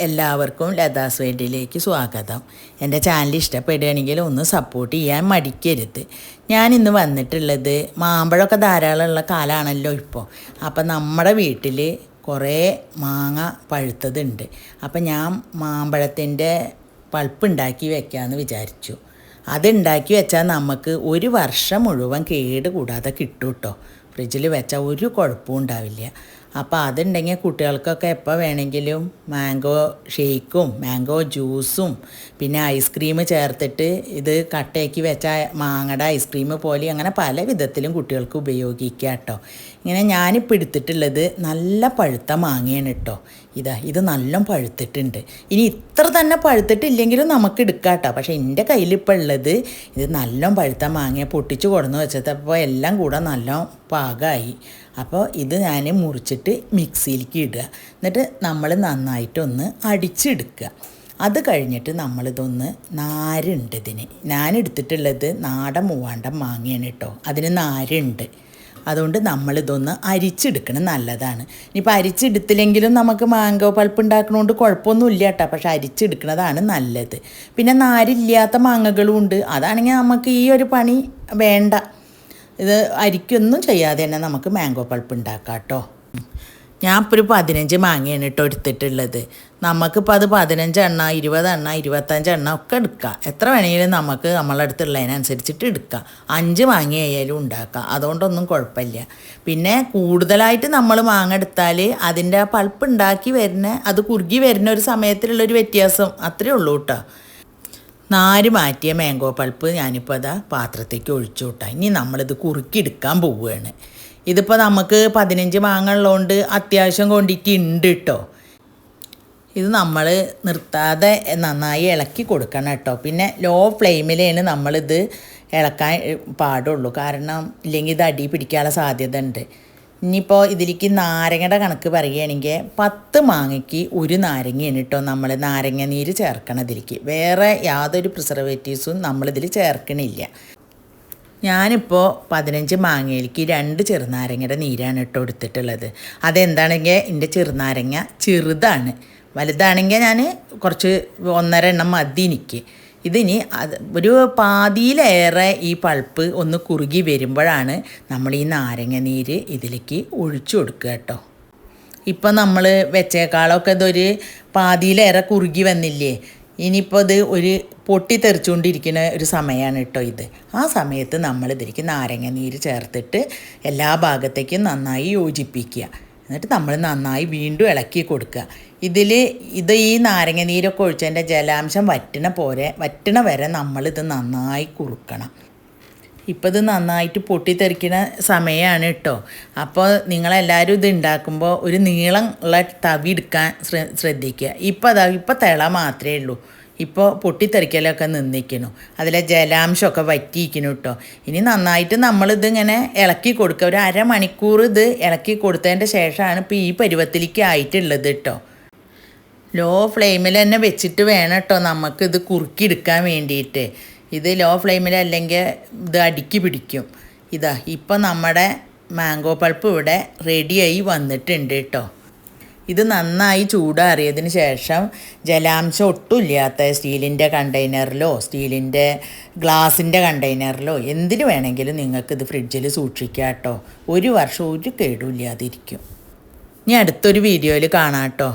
എല്ലാവർക്കും ലതാസ് വേണ്ടിയിലേക്ക് സ്വാഗതം. എന്റെ ചാനൽ ഇഷ്ടപ്പെടുകയാണെങ്കിൽ ഒന്ന് സപ്പോർട്ട് ചെയ്യാൻ മടിക്കരുത്. ഞാൻ ഇന്ന് വന്നിട്ടുള്ളത് മാമ്പഴമൊക്കെ ധാരാളമുള്ള കാലമാണല്ലോ ഇപ്പോൾ. അപ്പം നമ്മുടെ വീട്ടിൽ കുറേ മാങ്ങ പഴുത്തതുണ്ട്. അപ്പം ഞാൻ മാമ്പഴത്തിന്റെ പൾപ്പ് ഉണ്ടാക്കി വെക്കാമെന്ന് വിചാരിച്ചു. അതുണ്ടാക്കി വെച്ചാൽ നമുക്ക് ഒരു വർഷം മുഴുവൻ കേട് കൂടാതെ കിട്ടും കേട്ടോ. ഫ്രിഡ്ജിൽ വെച്ചാൽ ഒരു കുഴപ്പവും ഉണ്ടാവില്ല. അപ്പോൾ അതുണ്ടെങ്കിൽ കുട്ടികൾക്കൊക്കെ എപ്പോൾ വേണമെങ്കിലും മാംഗോ ഷേക്കും മാംഗോ ജ്യൂസും പിന്നെ ഐസ്ക്രീം ചേർത്തിട്ട് ഇത് കട്ടയാക്കി വെച്ച മാങ്ങയുടെ ഐസ്ക്രീം പോലെ അങ്ങനെ പല വിധത്തിലും കുട്ടികൾക്ക് ഉപയോഗിക്കാം കേട്ടോ. ഇങ്ങനെ ഞാനിപ്പോൾ എടുത്തിട്ടുള്ളത് നല്ല പഴുത്ത മാങ്ങയാണ് കേട്ടോ. ഇതാ ഇത് നല്ല പഴുത്തിട്ടുണ്ട്. ഇനി ഇത്ര തന്നെ പഴുത്തിട്ടില്ലെങ്കിലും നമുക്ക് എടുക്കാം കേട്ടോ പക്ഷേ എന്റെ കയ്യിലിപ്പോൾ ഉള്ളത് ഇത് നല്ല പഴുത്ത മാങ്ങ പൊട്ടിച്ച് കൊടുന്ന് വെച്ചപ്പോൾ എല്ലാം കൂടെ നല്ല പാകമായി അപ്പോൾ ഇത് ഞാൻ മുറിച്ചിട്ട് മിക്സിയിലേക്ക് ഇടുക. എന്നിട്ട് നമ്മൾ നന്നായിട്ടൊന്ന് അടിച്ചെടുക്കുക. അത് കഴിഞ്ഞിട്ട് നമ്മളിതൊന്ന് നാരുണ്ട് ഇതിന്. ഞാൻ എടുത്തിട്ടുള്ളത് നാടൻ മൂവാണ്ടൻ മാങ്ങയാണ് കേട്ടോ. അതിന് നാരുണ്ട്. അതുകൊണ്ട് നമ്മളിതൊന്ന് അരിച്ചെടുക്കണം നല്ലതാണ്. ഇനിയിപ്പോൾ അരിച്ചെടുത്തില്ലെങ്കിലും നമുക്ക് മാങ്കോ പൾപ്പ് ഉണ്ടാക്കണോണ്ട് കുഴപ്പമൊന്നുമില്ല കേട്ടോ. പക്ഷെ അരിച്ചെടുക്കുന്നതാണ് നല്ലത്. പിന്നെ നാരില്ലാത്ത മാങ്ങകളും ഉണ്ട്. അതാണെങ്കിൽ നമുക്ക് ഈ ഒരു പണി വേണ്ട. ഇത് അരിക്കൊന്നും ചെയ്യാതെ തന്നെ നമുക്ക് മാംഗോ പൾപ്പ് ഉണ്ടാക്കാം കേട്ടോ. ഞാൻ ഇപ്പോൾ ഒരു പതിനഞ്ച് മാങ്ങയാണ് കേട്ടോ എടുത്തിട്ടുള്ളത്. നമുക്കിപ്പോൾ അത് പതിനഞ്ച് എണ്ണ ഇരുപത് എണ്ണ ഇരുപത്തഞ്ച് എണ്ണ ഒക്കെ എടുക്കാം. എത്ര വേണമെങ്കിലും നമുക്ക് നമ്മളെ അടുത്തുള്ളതിനനുസരിച്ചിട്ട് എടുക്കാം. അഞ്ച് മാങ്ങ ആയാലും ഉണ്ടാക്കാം. അതുകൊണ്ടൊന്നും കുഴപ്പമില്ല. പിന്നെ കൂടുതലായിട്ട് നമ്മൾ മാങ്ങ എടുത്താൽ അതിന്റെ ആ പൾപ്പ് ഉണ്ടാക്കി വരുന്ന അത് കുറുകി വരുന്ന ഒരു സമയത്തിലുള്ളൊരു വ്യത്യാസം അത്രയേ ഉള്ളൂ കേട്ടോ. നാര് മാറ്റിയ മാംഗോ പൾപ്പ് ഞാനിപ്പോൾ അതാ പാത്രത്തേക്ക് ഒഴിച്ചു വിട്ടാം ഇനി നമ്മളിത് കുറുക്കിയെടുക്കാൻ പോവുകയാണ്. ഇതിപ്പോൾ നമുക്ക് പതിനഞ്ച് മാങ്ങ ഉള്ളതുകൊണ്ട് അത്യാവശ്യം ക്വാണ്ടിറ്റി ഉണ്ട് കേട്ടോ ഇത് നമ്മൾ നിർത്താതെ നന്നായി ഇളക്കി കൊടുക്കണം കേട്ടോ. പിന്നെ ലോ ഫ്ലെയിമിലാണ് നമ്മളിത് ഇളക്കാൻ പാടുള്ളൂ. കാരണം ഇല്ലെങ്കിൽ ഇത് അടി പിടിക്കാനുള്ള സാധ്യത ഉണ്ട് ഇനിയിപ്പോൾ ഇതിലേക്ക് നാരങ്ങയുടെ കണക്ക് പറയുകയാണെങ്കിൽ പത്ത് മാങ്ങയ്ക്ക് ഒരു നാരങ്ങയാണ് കേട്ടോ നമ്മൾ നാരങ്ങ നീര് ചേർക്കണം ഇതിലേക്ക് വേറെ യാതൊരു പ്രിസർവേറ്റീവ്സും നമ്മളിതിൽ ചേർക്കണില്ല. ഞാനിപ്പോൾ പതിനഞ്ച് മാങ്ങയിലേക്ക് രണ്ട് ചെറുനാരങ്ങയുടെ നീരാണ് ഇട്ട് എടുത്തിട്ടുള്ളത്. അതെന്താണെങ്കിൽ എന്റെ ചെറുനാരങ്ങ ചെറുതാണ്. വലുതാണെങ്കിൽ ഞാൻ കുറച്ച് ഒന്നര എണ്ണം മതി എനിക്ക്. ഇതിനി അത് ഒരു പാതിയിലേറെ ഈ പൾപ്പ് ഒന്ന് കുറുകി വരുമ്പോഴാണ് നമ്മൾ ഈ നാരങ്ങ നീര് ഇതിലേക്ക് ഒഴിച്ചു കൊടുക്കുക കേട്ടോ. ഇപ്പം നമ്മൾ വെച്ചേക്കാളൊക്കെ ഇതൊരു പാതിയിലേറെ കുറുകി വന്നില്ലേ? ഇനിയിപ്പോൾ ഇത് ഒരു പൊട്ടിത്തെറിച്ചുകൊണ്ടിരിക്കുന്ന ഒരു സമയമാണ് കേട്ടോ ഇത്. ആ സമയത്ത് നമ്മൾ ഇതിലേക്ക് നാരങ്ങ നീര് ചേർത്തിട്ട് എല്ലാ ഭാഗത്തേക്കും നന്നായി യോജിപ്പിക്കുക. എന്നിട്ട് നമ്മൾ നന്നായി വീണ്ടും ഇളക്കി കൊടുക്കുക. ഇതിൽ ഇത് ഈ നാരങ്ങ നീരൊക്കെ ഒഴിച്ചതിന്റെ ജലാംശം വറ്റണ പോരെ വറ്റണ വരെ നമ്മളിത് നന്നായി കുറുക്കണം. ഇപ്പോൾ ഇത് നന്നായിട്ട് പൊട്ടിത്തെറിക്കുന്ന സമയമാണ് കേട്ടോ അപ്പോൾ നിങ്ങളെല്ലാവരും ഇത് ഉണ്ടാക്കുമ്പോൾ ഒരു നീളം ഉള്ള തവി എടുക്കാൻ ശ്രദ്ധിക്കുക ഇപ്പോൾ അതാ ഇപ്പോൾ തിള മാത്രമേ ഉള്ളൂ ഇപ്പോൾ പൊട്ടിത്തെറിക്കലൊക്കെ നിന്നിരിക്കണു അതിലെ ജലാംശമൊക്കെ വറ്റിയിരിക്കുന്നു കേട്ടോ ഇനി നന്നായിട്ട് നമ്മളിത് ഇങ്ങനെ ഇളക്കി കൊടുക്കുക ഒരു അരമണിക്കൂർ ഇത് ഇളക്കി കൊടുത്തതിന്റെ ശേഷമാണ് ഇപ്പോൾ ഈ പരുവത്തിലേക്ക് ആയിട്ടുള്ളത് കേട്ടോ ലോ ഫ്ലെയിമിൽ തന്നെ വെച്ചിട്ട് വേണം കേട്ടോ നമുക്കിത് കുറുക്കിയെടുക്കാൻ വേണ്ടിയിട്ട് ഇത് ലോ ഫ്ലെയിമിൽ അല്ലെങ്കിൽ ഇത് അടുക്കി പിടിക്കും. ഇതാ ഇപ്പം നമ്മുടെ മാംഗോ പൾപ്പ് ഇവിടെ റെഡിയായി വന്നിട്ടുണ്ട് കേട്ടോ ഇത് നന്നായി ചൂടാറിയതിന് ശേഷം ജലാംശം ഒട്ടുമില്ലാത്ത സ്റ്റീലിന്റെ കണ്ടെയ്നറിലോ സ്റ്റീലിന്റെ ഗ്ലാസിന്റെ കണ്ടെയ്നറിലോ എന്തിനു വേണമെങ്കിലും നിങ്ങൾക്കിത് ഫ്രിഡ്ജിൽ സൂക്ഷിക്കാം കേട്ടോ ഒരു വർഷം ഒരു കേടുമില്ലാതിരിക്കും ഇനി അടുത്തൊരു വീഡിയോയിൽ കാണാം കേട്ടോ